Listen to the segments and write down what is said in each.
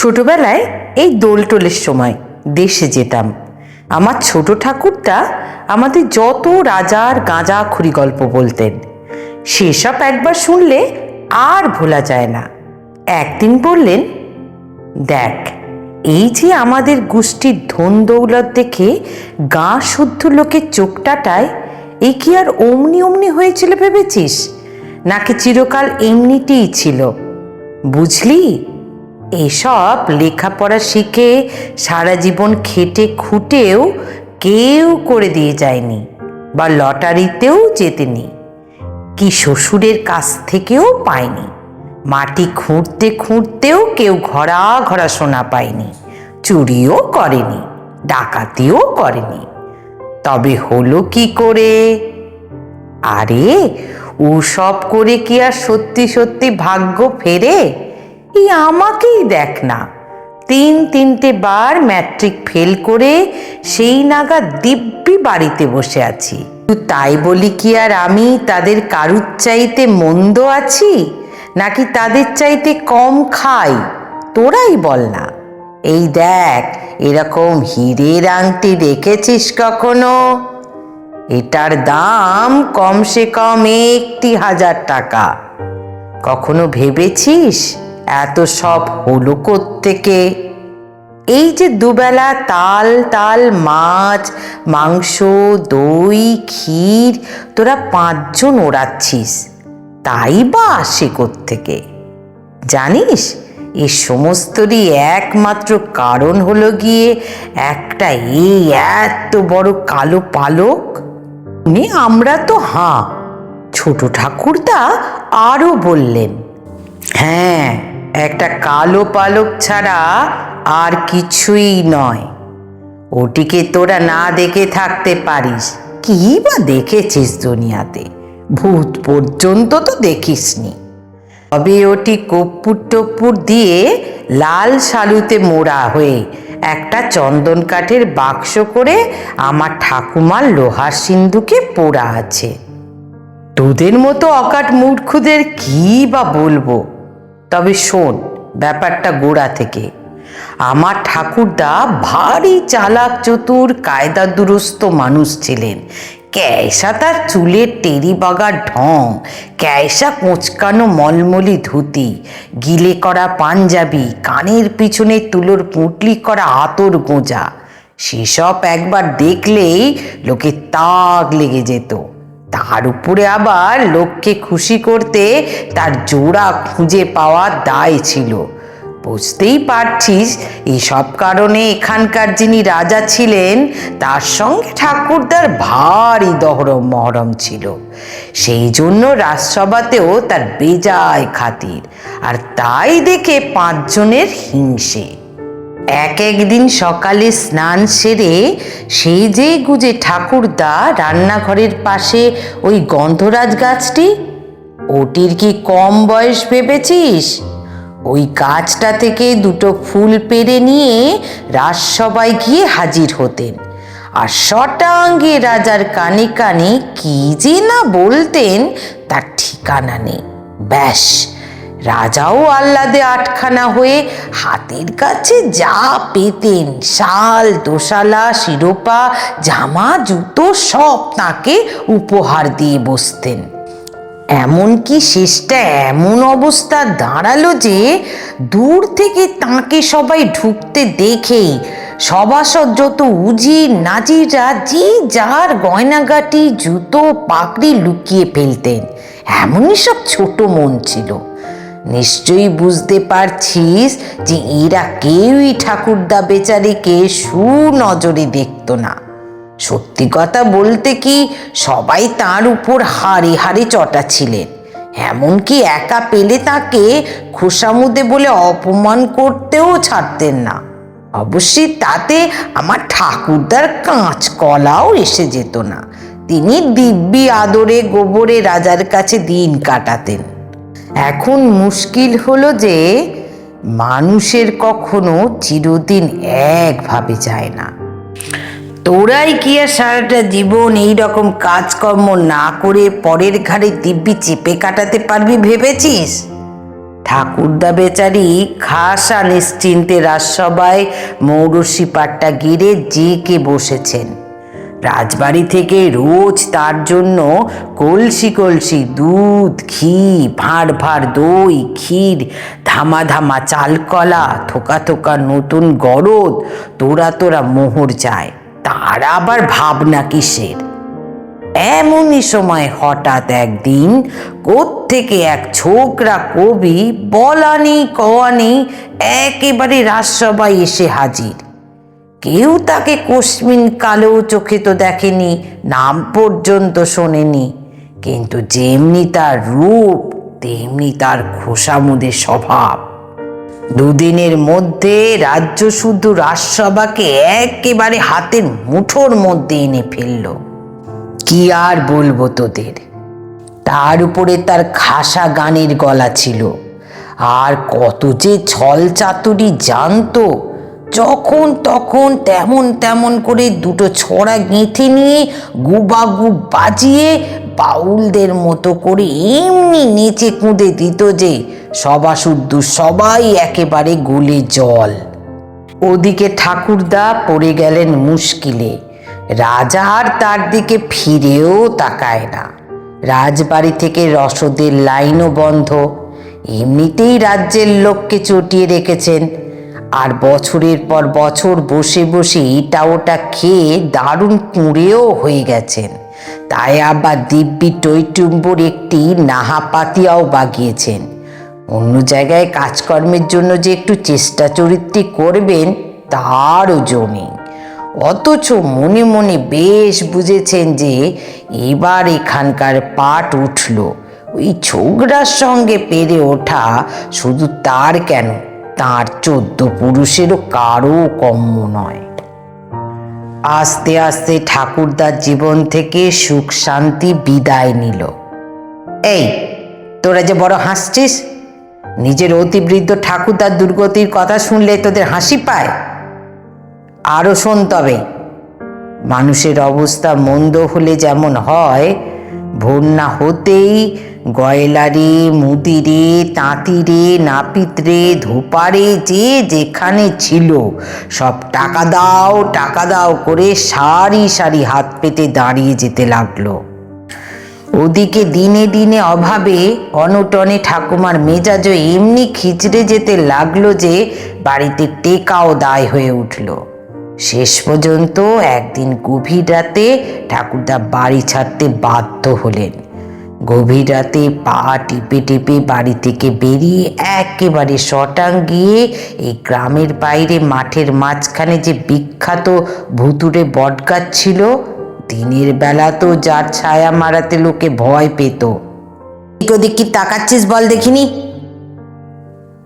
ছোটবেলায় এই দোলটোলের সময় দেশে যেতাম। আমার ছোট ঠাকুরটা আমাদের যত রাজার গাঁজা খুরি গল্প বলতেন। সেসব একবার শুনলে আর ভোলা যায় না। একদিন বললেন, দেখ, এই যে আমাদের গোষ্ঠীর ধন দৌলত দেখে গা শুদ্ধ লোকের চোখটাটায় এ কি আর অমনি অমনি হয়েছিল ভেবেছিস? নাকি চিরকাল এমনিতেই ছিল? বুঝলি? এসব লেখাপড়া শিখে সারা জীবন খেটে খুঁটেও কেউ করে দিয়ে যায়নি বা লটারিতেও জেতেনি। কি শ্বশুরের কাছ থেকেও পায়নি। মাটি খুঁড়তে খুঁড়তেও কেউ ঘরা ঘরা সোনা পায়নি। চুরিও করেনি, ডাকাতিও করেনি। তবে হলো কি করে? আরে ও সব করে কি আর সত্যি সত্যি ভাগ্য ফেরে? এই আমাকেই দেখ না। তিন তিনটে বার ম্যাট্রিক ফেল করে সেই নাগা দিব্যি বাড়িতে বসে আছি। তাই বলি কি আর আমি তাদের কারুর চাইতে মন্দ আছি, নাকি তাদের চাইতে কম খাই? তোরাই বল না। এই দেখ, এরকম হিরের আংটি দেখেছিস কখনো? এটার দাম কমসে কম একটি হাজার টাকা। কখনো ভেবেছিস? এত সব হলো থেকে এই যে দুবেলা তাল তাল, মাছ, মাংস, দই, ক্ষীর, তোরা পাঁচজন ওড়াচ্ছিস, তাই বা আসে থেকে জানিস, এ সমস্তরই একমাত্র কারণ হলো গিয়ে একটা এই এত বড় কালো পালক? উনি আমরা তো হাঁ, ছোট ঠাকুরদা আরও বললেন হ্যাঁ একটা কালো পালক ছাড়া আর কিছুই নয়। ওটিকে তোরা না দেখে থাকতে পারিস। কি বা দেখেছিস দুনিয়াতে? ভূত পর্যন্ত তো দেখিসনি। তবে ওটি কপ্পুর টপ্পুর দিয়ে লাল শালুতে মোড়া হয়ে একটা চন্দন কাঠের বাক্স করে আমার ঠাকুমার লোহার সিন্ধুকে পোড়া আছে। তোদের মতো অকাট মূর্খদের কি বা বলব? তবে শোন, ব্যাপারটা গোড়া থেকে। আমার ঠাকুরদা ভারী চালাক, চতুর, কায়দা দুরস্ত মানুষ ছিলেন। ক্যায়সা তার চুলের টেরি বাগার ঢং ক্যায়সা কোঁচকানো মলমলি ধুতি, গিলে করা পাঞ্জাবি, কানের পিছনে তুলোর পুঁটলি করা আতর গোঁজা। সেসব একবার দেখলেই লোকে তাক লেগে যেত। তার উপরে আবার লোককে খুশি করতে তার জোড়া খুঁজে পাওয়ার দায় ছিল। বুঝতেই পারছিস, এসব কারণে এখানকার যিনি রাজা ছিলেন, তার সঙ্গে ঠাকুরদার ভারী দহরম মহরম ছিল। সেই জন্য রাজসভাতেও তার বেজায় খাতির। আর তাই দেখে পাঁচজনের হিংসে। এক একদিন সকালে স্নান সেরে সেই যে গুজে ঠাকুরদা রান্নাঘরের পাশে ওই গন্ধরাজ গাছটি, ওটির কি কম বয়স ভেবেছিস? ওই গাছটা থেকে দুটো ফুল পেরে নিয়ে রাজসভায় গিয়ে হাজির হতেন। আর শটাঙ্গে রাজার কানে কানে কি যে না বলতেন তার ঠিকানা নেই। ব্যাস রাজাও আহ্লাদে আটখানা হয়ে হাতের কাছে যা পেতেন, শাল, দোশালা, শিরোপা, জামা, জুতো, সব তাকে উপহার দিয়ে বসতেন। এমনকি শেষটা এমন অবস্থা দাঁড়াল যে দূর থেকে তাকে সবাই ঢুকতে দেখেই সভাসদ যত উজি নাজিরা যে যার গয়নাগাটি, জুতো পাকড়ি লুকিয়ে ফেলতেন। এমনই সব ছোট মন ছিল। নিশ্চয়ই বুঝতে পারছিস যে এরা কেউই ঠাকুরদা বেচারিকে সুনজরে দেখত না। সত্যি কথা বলতে কি, সবাই তার উপর হাড়ে হাড়ে চটা ছিলেন এমনকি একা পেলে তাকে খোসামুদে বলে অপমান করতেও ছাড়তেন না। অবশ্যই তাতে আমার ঠাকুরদার কাঁচ কলাও এসে যেত না। তিনি দিব্যি আদরে গোবরে রাজার কাছে দিন কাটাতেন। এখন মুশকিল হলো যে মানুষের কখনো চিরদিন একভাবে যায় না। তোরাই কি আর সারাটা জীবন এই রকম কাজকর্ম না করে পরের ঘাড়ে দিব্যি চেপে কাটাতে পারবি ভেবেছিস? ঠাকুরদা বেচারি খাসা নিশ্চিন্তে রাজসভায় মৌরসি পাট্টা গিরে জেকে বসেছেন। রাজবাড়ি থেকে রোজ তার জন্য কলসি কলসি দুধ, ঘি, ভাঁড় ভাঁড়, দই, ক্ষীর ধামা ধামা চালকলা, থোকা থোকা নতুন গরদ, তোরা তোরা মোহর যায় তার আবার ভাবনা কিসের? এমনই সময় হঠাৎ একদিন কোত্থেকে এক ছোকরা কবি, বলানি কওয়ানি, একেবারে রাজসভায় এসে হাজির। কেউ তাকে কোশ্মিন কালেও চোখে তো দেখেনি, নাম পর্যন্ত শোনেনি। কিন্তু যেমনি তার রূপ, তেমনি তার খোসামুদে স্বভাব। দুদিনের মধ্যে রাজ্য শুদ্ধ রাজসভাকে একেবারে হাতের মুঠোর মধ্যে এনে ফেলল। কি আর বলব তোদের? তার উপরে তার খাসা গানের গলা ছিল। আর কত যে ছল চাতুরি জানতো যখন তখন তেমন তেমন করে দুটো ছড়া গেঁথে নিয়ে গুবাগুব বাজিয়ে বাউলদের মতো করে এমনি নেচে কুঁদে দিত যে সবা শুদ্ধ সবাই একেবারে গুলে জল। ওদিকে ঠাকুরদা পড়ে গেলেন মুশকিলে। রাজা আর তার দিকে ফিরেও তাকায় না। রাজবাড়ি থেকে রসদের লাইনও বন্ধ। এমনিতেই রাজ্যের লোককে চটিয়ে রেখেছেন। আর বছরের পর বছর বসে বসে এটা ওটা খেয়ে দারুণ কুঁড়েও হয়ে গেছেন। তাই আবার দিব্যি টৈটুম্বর একটি নাহাপাতিয়াও বাগিয়েছেন। অন্য জায়গায় কাজকর্মের জন্য যে একটু চেষ্টা চরিত্রে করবেন, তারও জমি অথচ মনে মনে বেশ বুঝেছেন যে এবার এখানকার পাট উঠল। ওই ছোকরার সঙ্গে পেরে ওঠা শুধু তার কেন? তার চোদ্দ পুরুষেরও কারও কম্য নয়। আস্তে আস্তে ঠাকুরদার জীবন থেকে সুখ শান্তি বিদায় নিল। এই, তোরা যে বড় হাসছিস? নিজের অতিবৃদ্ধ ঠাকুরদার দুর্গতির কথা শুনলে তোদের হাসি পায়? আরও শোন তবে, মানুষের অবস্থা মন্দ হলে যেমন হয় ভোর না হতেই গয়লারে, মুদিরে, তাঁতিরে, নাপিতরে, ধোপারে, যে যেখানে ছিল, সব টাকা দাও টাকা দাও করে সারি সারি হাত পেতে দাঁড়িয়ে যেতে লাগল। ওদিকে দিনে দিনে অভাবে অনটনে ঠাকুমার মেজাজও এমনি খিচড়ে যেতে লাগল যে বাড়িতে টেকাও দায় হয়ে উঠল। শেষ পর্যন্ত একদিন গভীর রাতে ঠাকুরদা বাড়ি ছাড়তে বাধ্য হলেন। গভীর রাতে পা টিপে টিপে বাড়ি থেকে বেরিয়ে একেবারে শটাং গিয়ে এই গ্রামের বাইরে মাঠের মাঝখানে যে বিখ্যাত ভুতুরে বটগাছ ছিল, দিনের বেলা তো যার ছায়া মারাতে লোকে ভয় পেত। ওদিক কি তাকাচ্ছিস বল দেখিনি?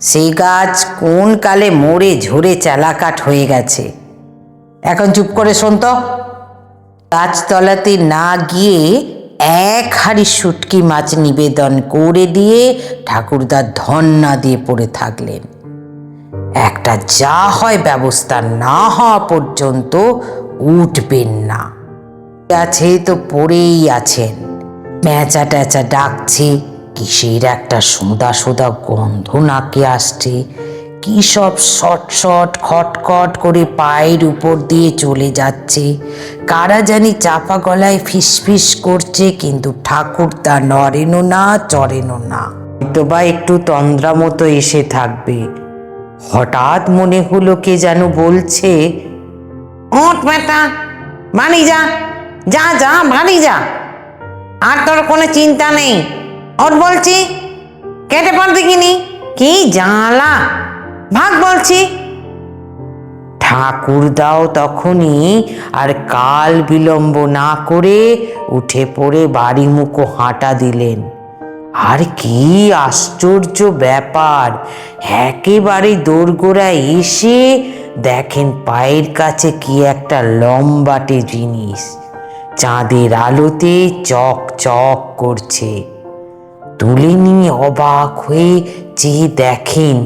সেই গাছ কোন কালে মরে ঝরে চালাকাট হয়ে গেছে। এখন চুপ করে শোন তো। গাছতলাতে না গিয়ে এক হাড়ি শুটকি মাছ নিবেদন করে দিয়ে ঠাকুরদার ধন্না দিয়ে পড়ে থাকলেন। একটা যা হয় ব্যবস্থা না হওয়া পর্যন্ত উঠবেন না। আছে তো পড়েই আছেন। প্যাঁচা ট্যাঁচা ডাকছে, কিসের একটা সোদা সোদা গন্ধ নাকে আসছে। কি সব শট খটখট করে পায়ের উপর দিয়ে চলে যাচ্ছে। কারা জানি চাপা গলায় ফিসফিস করছে, কিন্তু ঠাকুর তা নড়েনও না, চড়েনও না। হয়তো বা একটু তন্দ্রা মতো এসে থাকবে। হঠাৎ মনে হলো কে যেন বলছে ওঠ বেটা, বাড়ি যা যা যা, বাড়ি যা। আর তোর কোনো চিন্তা নেই। ওর বলছি, কেটে পড় দেখিনি। কি জ্বালা। ভাগ বলছি। ঠাকুরদাও তখনই আর কাল বিলম্ব না করে উঠে পড়ে বাড়ি মুখো হাঁটা দিলেন। আর কি আশ্চর্য ব্যাপার, একেবারে দোরগোড়ায় এসে দেখেন পায়ের কাছে কি একটা লম্বাটে জিনিস, চাঁদের আলোতে চক চক করছে। তুলে নিয়ে অবাক হয়ে চেয়ে দেখেন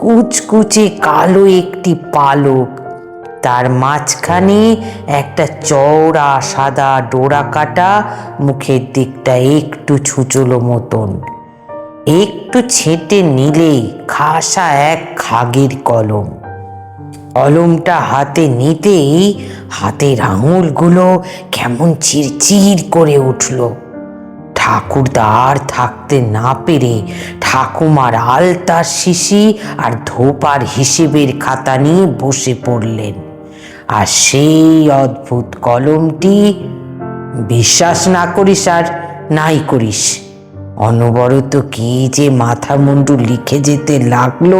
কুচকুচে কালো একটি পালক। তার মাঝখানে একটা চওড়া সাদা ডোরা কাটা, মুখের দিকটা একটু ছুচলো মতন। একটু ছেঁটে নিলেই খাসা এক খাগের কলম। কলমটা হাতে নিতেই হাতের আঙুলগুলো কেমন চিরচির করে উঠল। ঠাকুরদা আর থাকতে না পেরে ঠাকুমার আলতার শিশি আর ধোপার হিসেবের খাতা নিয়ে বসে পড়লেন। আর সেই অদ্ভুত কলমটি, বিশ্বাস না করিস আর নাই করিস। অনবরত কি যে মাথা মুন্ডু লিখে যেতে লাগল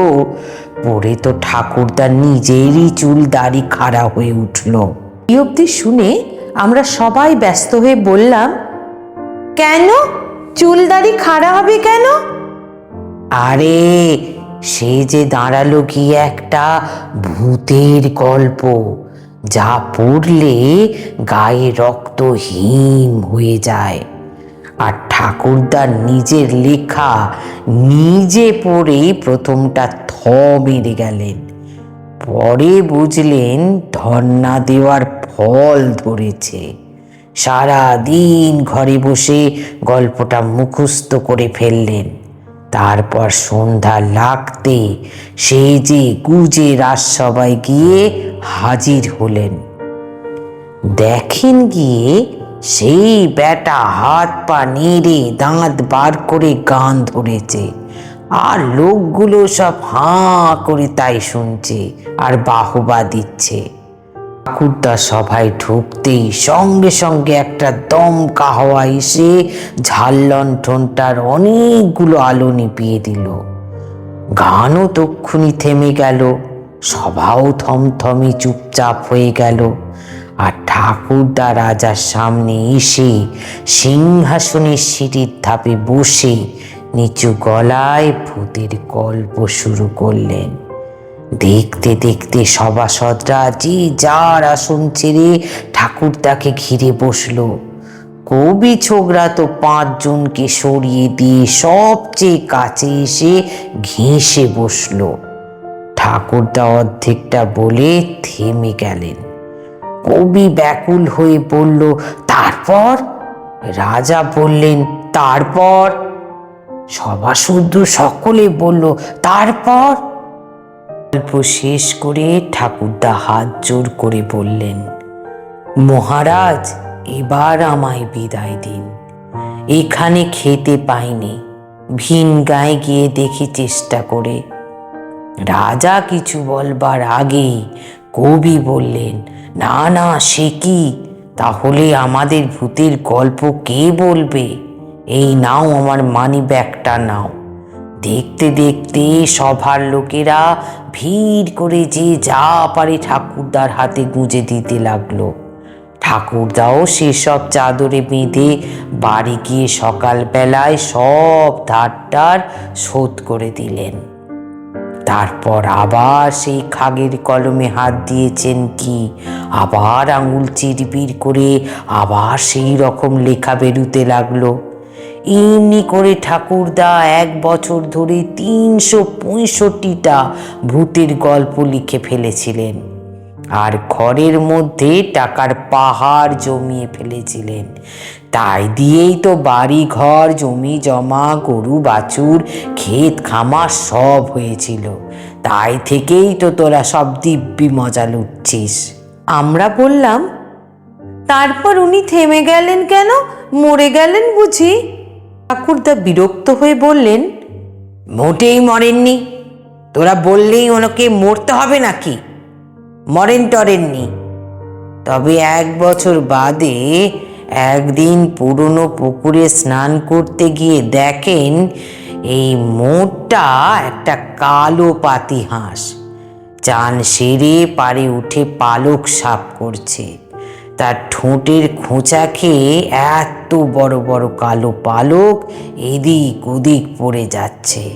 পরে তো ঠাকুরদা নিজেরই চুল দাড়ি খাড়া হয়ে উঠল। এই অবধি শুনে আমরা সবাই ব্যস্ত হয়ে বললাম, কেন? চুল দাড়ি খাড়া হবে কেন? আরে, সে যে দাঁড়াল কি একটা ভূতের গল্প, যা পড়লে গায়ে রক্ত হিম হয়ে যায়। আর ঠাকুরদার নিজের লেখা নিজে পড়ে প্রথমটা থ মেরে গেলেন। পরে বুঝলেন ধর্না দেওয়ার ফল ধরেছে। সারা দিন ঘরে বসে গল্পটা মুখস্থ করে ফেললেন। তারপর সন্ধ্যা লাগতে সে যে গুজে রাজসভায় গিয়ে হাজির হলেন। দেখেন গিয়ে সেই বেটা হাত পা নেড়ে দাঁত বার করে গান ধরেছে আর লোকগুলো সব হাঁ করে তাই শুনছে আর বাহবা দিচ্ছে। ঠাকুরদা সভায় ঢুকতেই সঙ্গে সঙ্গে একটা দমকা হাওয়া এসে ঝাল্লন্ঠনটার অনেকগুলো আলো নিপিয়ে দিল। গানও তক্ষুনি থেমে গেল, সভাও থমথমে চুপচাপ হয়ে গেল আর ঠাকুরদা রাজার সামনে এসে সিংহাসনের সিঁড়ির ধাপে বসে নিচু গলায় ভূতের গল্প শুরু করলেন। দেখতে দেখতে সভাসদরা যে যার আসন ছেড়ে ঠাকুরদাকে ঘিরে বসল। কবি ছোকরা তো পাঁচজনকে সরিয়ে দিয়ে সবচেয়ে কাছে এসে ঘেঁষে বসল। ঠাকুরদা অর্ধেকটা বলে থেমে গেলেন। কবি ব্যাকুল হয়ে বলল, তারপর? রাজা বললেন, তারপর? সভাশুদ্ধ সকলে বলল, তারপর? গল্প শেষ করে ঠাকুরদা হাত জোর করে বললেন, মহারাজ, এবার আমায় বিদায় দিন। এখানে খেতে পাইনি। ভিন গায়ে গিয়ে দেখি চেষ্টা করে। রাজা কিছু বলবার আগেই কবি বললেন, না না, সে কি? তাহলে আমাদের ভূতের গল্প কে বলবে? এই নাও আমার মানি ব্যাগটা নাও। দেখতে দেখতে সভার লোকেরা ভিড় করে যে যা পারে ঠাকুরদার হাতে গুঁজে দিতে লাগল। ঠাকুরদাও সেসব চাদরে বেঁধে বাড়ি গিয়ে সকালবেলায় সব ধারটার শোধ করে দিলেন। তারপর আবার সেই খাগের কলমে হাত দিয়েছেন কি? আবার আঙুল চিরবির করে আবার সেই রকম লেখা বেরুতে লাগল। এমনি করে ঠাকুরদা এক বছর ধরে তিনশো পঁয়ষট্টিটা ভূতের গল্প লিখে ফেলেছিলেন। আর ঘরের মধ্যে টাকার পাহাড় জমিয়ে ফেলেছিলেন। তাই দিয়েই তো বাড়ি ঘর জমি জমা, গরু বাছুর, ক্ষেত খামার সব হয়েছিল। তাই থেকেই তো তোরা সব দিব্যি মজা লুটছিস। আমরা বললাম, তারপর উনি থেমে গেলেন কেন? মরে গেলেন বুঝি? ঠাকুরদা বিরক্ত হয়ে বললেন, মোটেই মরেননি। তোরা বললেই ওনাকে মরতে হবে নাকি? মরেন টরেননি। তবে এক বছর বাদে একদিন পুরনো পুকুরে স্নান করতে গিয়ে দেখেন এই মোটটা একটা কালো পাতি হাঁস চান সেরে পারে উঠে পালক সাপ করছে। তার ঠোঁটের খোঁচা খেয়ে এত বড় বড় কালো পালক এদিক ওদিক পড়ে যাচ্ছে।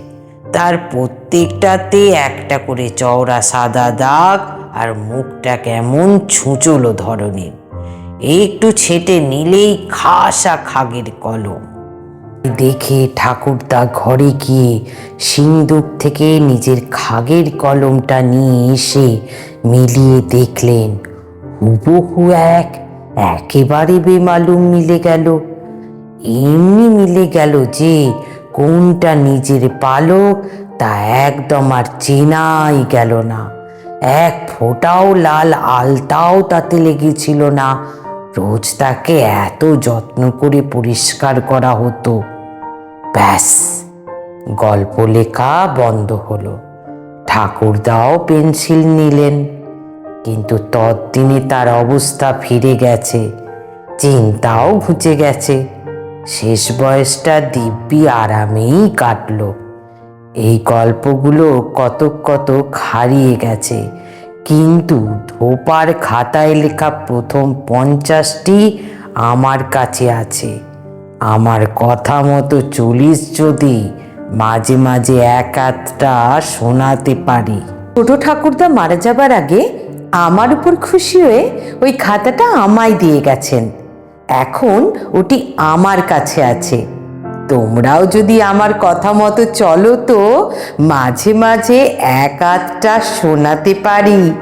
তার প্রত্যেকটাতে একটা করে চওড়া সাদা দাগ আর মুখটা কেমন ছুঁচলো ধরনের। একটু ছেটে নিলেই খাসা খাগের কলম। দেখে ঠাকুরদা ঘরে গিয়ে সিন্দুক থেকে নিজের খাগের কলমটা নিয়ে এসে মিলিয়ে দেখলেন হুবহু এক, একেবারে বেমালুম মিলে গেল। এমনি মিলে গেল যে কোনটা নিজের পালক তা একদম আর চেনাই গেল না। এক ফোঁটাও লাল আলতাও তাতে লেগেছিল না। রোজ তাকে এত যত্ন করে পরিষ্কার করা হতো। ব্যাস, গল্প লেখা বন্ধ হলো। ঠাকুরদাও পেন্সিল নিলেন। কিন্তু ততদিনে তার অবস্থা ফিরে গেছে, চিন্তাও ঘুচে গেছে। শেষ বয়সটা দিব্যি আরামেই কাটল। এই গল্পগুলো কত কত হারিয়ে গেছে, কিন্তু ধোপার খাতায় লেখা প্রথম পঞ্চাশটি আমার কাছে আছে। আমার কথা মতো চলিস যদি মাঝে মাঝে এক আধটা শোনাতে পারি। ছোট ঠাকুরদা মারা যাবার আগে আমার উপর খুশি হয়ে ওই খাতাটা আমায় দিয়ে গেছেন। এখন ওটি আমার কাছে আছে। তোমরাও যদি আমার কথা মতো চলো তো, মাঝে মাঝে এক আধটা শোনাতে পারি।